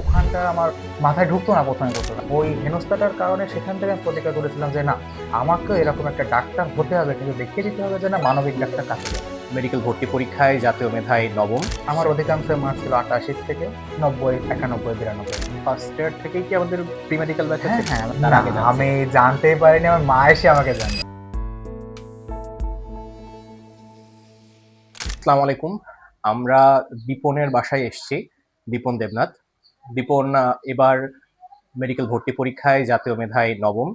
ওখানটা আমার মাথায় ঢুকতো না প্রথমে প্রথমে। ওই হেনস্থাটার কারণে সেখান থেকে আমি প্রতিজ্ঞা করেছিলাম যে না আমাকেও এরকম একটা ডাক্তার হতে হবে কিন্তু দেখিয়ে দিতে হবে যে না মানবিক ডাক্তার বলে। মেডিকেল ভর্তি পরীক্ষায় জাতীয় মেধায় নবম। আমার অধিকাংশ মার্ক ছিল আটাশি থেকে নব্বই একানব্বই বিরানব্বই। ফার্স্ট ইয়ার থেকেই কি আমাদের প্রি মেডিকেল ব্যাচ হ্যাঁ আছে হ্যাঁ। আমি জানতেই পারিনি আমার মা এসে আমাকে জানে আসসালামু আলাইকুম। আমরা দীপনের বাসায় এসেছি দীপন দেবনাথ। দীপন এবার মেডিকেল ভর্তি পরীক্ষায় জাতীয় মেধায় নবম।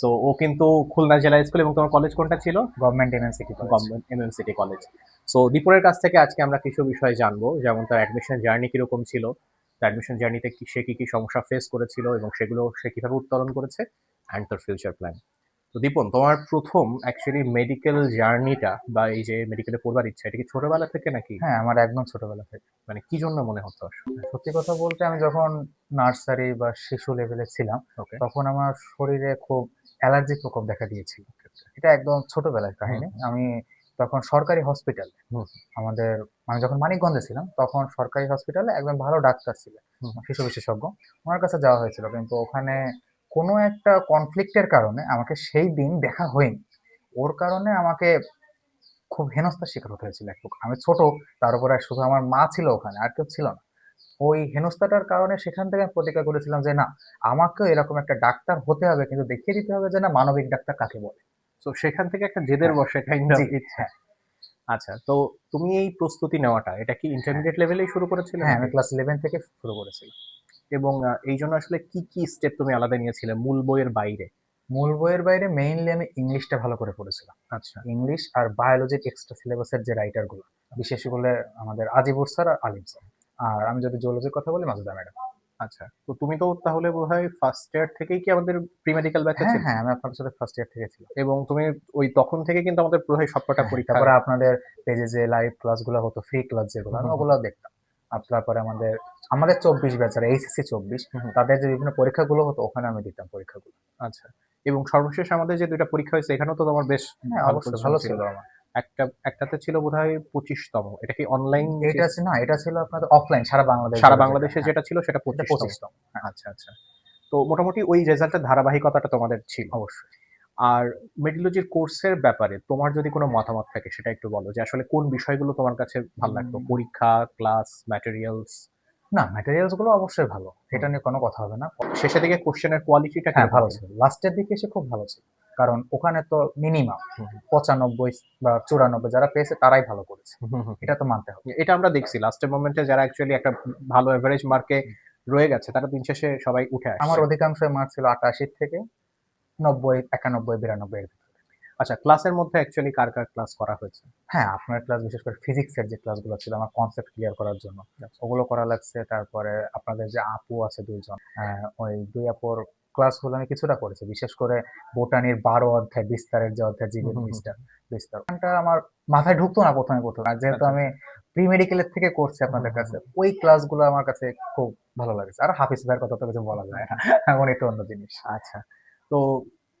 সো ও কিন্তু খুলনা জেলা স্কুল এবং তোমার কলেজ কোনটা ছিল? Government university government MM city college so দীপনের কাছ থেকে আজকে আমরা কিছু বিষয় জানব। যেমন তার অ্যাডমিশন জার্নি কীরকম ছিল তার অ্যাডমিশন জার্নিতে সে কী কী সমস্যা ফেস করেছিল এবং সেগুলো সে কীভাবে উত্তরণ করেছে অ্যান্ড তার ফিউচার প্ল্যান তো দীপন তোমার প্রথম অ্যাকচুয়ালি মেডিকেল জার্নিটা বা এই যে মেডিকেলে পড়বার ইচ্ছা এটা কি ছোটবেলা থেকে নাকি? হ্যাঁ আমার একদম ছোটবেলা থেকে। মানে কি জন্য মনে হতো আসলে? সত্যি কথা বলতে আমি যখন নার্সারি বা শিশু লেভেলে ছিলাম তখন আমার শরীরে খুব অ্যালার্জি প্রকোপ দেখা দিয়েছিল। এটা একদম ছোটবেলার কাহিনী। আমি তখন সরকারি হসপিটাল আমাদের আমি যখন মানিকগঞ্জে ছিলাম তখন সরকারি হসপিটালে একজন ভালো ডাক্তার ছিলেন শিশু বিশেষজ্ঞ। ওনার কাছে যাওয়া হয়েছিল কিন্তু ওখানে কোনো একটা কনফ্লিক্টের কারণে আমাকে সেই দিন দেখা হয়নি। ওর কারণে আমাকে খুব হেনস্থার শিকার হতে হয়েছিল এক আমি ছোট তার উপরে শুধু আমার মা ছিল ওখানে আর কেউ ছিল না। ওই হেনস্থাটার কারণে সেখান থেকে আমি প্রতিজ্ঞা করেছিলাম যে না আমাকেও এরকম একটা ডাক্তার হতে হবে কিন্তু দেখিয়ে দিতে হবে যে না মানবিক ডাক্তার কাকে বলে? তো সেখান থেকে একটা জেদের হ্যাঁ। বসে কাইন্ড অফ জি, ইচ্ছা। আচ্ছা তো তুমি এই প্রস্তুতি নেওয়াটা এটা কি ইন্টারমিডিয়েট লেভেলেই শুরু করেছিলে হ্যাঁ আমি ক্লাস ইলেভেন থেকে শুরু করেছিলাম। এবং এই জন্য আসলে কি কি স্টেপ তুমি আলাদা নিয়েছিলে মূল বইয়ের বাইরে? মূল বইয়ের বাইরে মেইনলি আমি ইংলিশটা ভালো করে পড়েছিলাম। আচ্ছা। ইংলিশ আর বায়োলজির এক্সট্রা সিলেবাসের যে রাইটারগুলো বিশেষ করে আমাদের আজিবুর স্যার আর আলিম স্যার। আর আমি যদি জুলজির কথা বলি মাজুদা ম্যাডাম। আচ্ছা। তো তুমি তো তাহলে বোধহয় ফার্স্ট ইয়ার থেকেই কি আমাদের প্রি মেডিকেল ব্যাচ হ্যাঁ আছে হ্যাঁ আমি আপনাদের সাথে ফার্স্ট ইয়ার থেকে ছিলাম। এবং তুমি ওই তখন থেকে কিন্তু আমাদের বোধহয় সবকটা পরীক্ষা তারপরে আপনাদের পেজে যে লাইভ ক্লাসগুলো হতো ফ্রি ক্লাস যেগুলো আমি। ওগুলো দেখতাম। আর তারপরে আমাদের আমাদের চব্বিশ ব্যাচার এইচএসসি চব্বিশ। তাদের যে বিভিন্ন পরীক্ষাগুলো হতো ওখানে আমি দিতাম পরীক্ষাগুলো। আচ্ছা। এবং সর্বশেষ আমাদের যে দুইটা পরীক্ষা হয়েছে এখানেও তো তোমার বেশ হ্যাঁ ভালো অবশ্যই ভালো ছিল আমার। একটা একটাতে ছিল বোধহয় পঁচিশতম। এটা কি অনলাইন এটা না এটা ছিল আপনাদের অফলাইন সারা বাংলাদেশ সারা বাংলাদেশে যেটা ছিল সেটা পঁচিশ পঁচিশতম। পঁচিশতম আচ্ছা আচ্ছা। তো মোটামুটি ওই রেজাল্টের ধারাবাহিকতাটা তোমাদের ছিল। অবশ্যই। আর মেডিলজির কোর্সের ব্যাপারে তোমার যদি কোনো মতামত থাকে সেটা একটু বলো যে আসলে কোন বিষয়গুলো তোমার কাছে ভালো লাগতো? পরীক্ষা ক্লাস ম্যাটেরিয়ালস না ম্যাটেরিয়ালসগুলো অবশ্যই ভালো। এটা নিয়ে কোনো কথা হবে না। শেষের দিকে কোশ্চেনের কোয়ালিটিটা হ্যাঁ ভালো ছিল। লাস্টের দিকে এসে খুব ভালো ছিল। কারণ ওখানে তো মিনিমাম। পঁচানব্বই বা চুরানব্বই যারা পেয়েছে তারাই ভালো করেছে। এটা তো মানতে হবে। এটা আমরা দেখছি। লাস্টের মোমেন্টে যারা অ্যাকচুয়ালি একটা ভালো এভারেজ মার্কে রয়ে গেছে তারা দিন শেষে সবাই উঠে আসে আমার অধিকাংশ মার্ক ছিল আটাশির থেকে নব্বই একানব্বই বিরানব্বই এর। আচ্ছা ক্লাসের মধ্যে অ্যাকচুয়ালি কার কার ক্লাস করা হয়েছে? হ্যাঁ আপনার ক্লাস বিশেষ করে ফিজিক্সের যে ক্লাসগুলো ছিল আমার কনসেপ্ট ক্লিয়ার করার জন্য। ওগুলো করা লাগছে তারপরে আপনাদের যে আপু আছে দুইজন ওই দুই আপুর ক্লাসগুলো আমি কিছুটা করেছি বিশেষ করে বোটানির বারো অধ্যায় বিস্তারের যে অধ্যায় হুম। বিস্তার বিস্তার। ওখানটা আমার মাথায় ঢুকতো না প্রথমে প্রথমে। যেহেতু আচ্ছা, আমি প্রি মেডিকেলের থেকে করছি আপনাদের কাছে ওই ক্লাসগুলো আমার কাছে খুব ভালো লাগছে। আর হাফিজ ভাইয়ের কথা তো কিছু বলা যায় না এখন এটা অন্য জিনিস। আচ্ছা। তো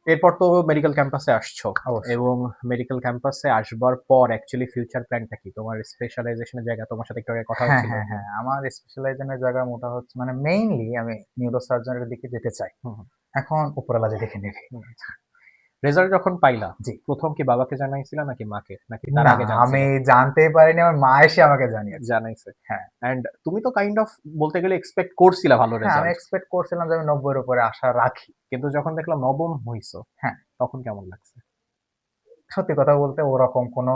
এরপর তো মেডিকেল ক্যাম্পাসে আসছো এবং মেডিকেল ক্যাম্পাসে আসবার পর অ্যাকচুয়ালি ফিউচার প্ল্যানটা কি? তোমার স্পেশালাইজেশনের জায়গা তোমার সাথে একটু আগে কথা হ্যাঁ হচ্ছিল হ্যাঁ হ্যাঁ আমার স্পেশালাইজেশনের জায়গা মোটা হচ্ছে মানে মেইনলি আমি নিউরোসার্জনের দিকে যেতে চাই। এখন উপরওয়ালা দেখে নেবে। রেজাল্ট যখন পাইলা জি। প্রথম কি বাবাকে জানাইছিলা নাকি মাকে নাকি তার আগে আমি জানতেই পারিনি আমার মা এসে আমাকে জানিয়েছে জানাইছে হ্যাঁ। এন্ড তুমি তো কাইন্ড অফ বলতে গেলে এক্সপেক্ট করছিলা ভালো হ্যাঁ আমি এক্সপেক্ট করছিলাম যে আমি নব্বইয়ের উপরে আশা রাখি কিন্তু যখন দেখলাম নবম হইছো হ্যাঁ। তখন কেমন লাগছে সত্যি কথা বলতে ওরকম কোনো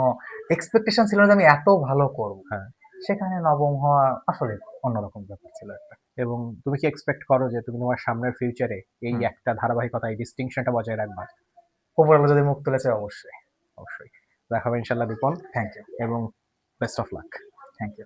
এক্সপেকটেশন ছিল না যে আমি এত ভালো করব হ্যাঁ। সেখানে নবম হওয়া আসলে অন্যরকম ব্যাপার ছিল একটা এবং তুমি কি এক্সপেক্ট করো যে তুমি তোমার সামনের ফিউচারে এই। একটা ধারাবাহিকতা এই ডিস্টিংশনটা বজায় রাখবা উপরওয়ালা যদি মুখ তুলেছে অবশ্যই অবশ্যই। দেখাবে ইনশাল্লাহ দীপন। থ্যাংক ইউ এবং best of luck thank you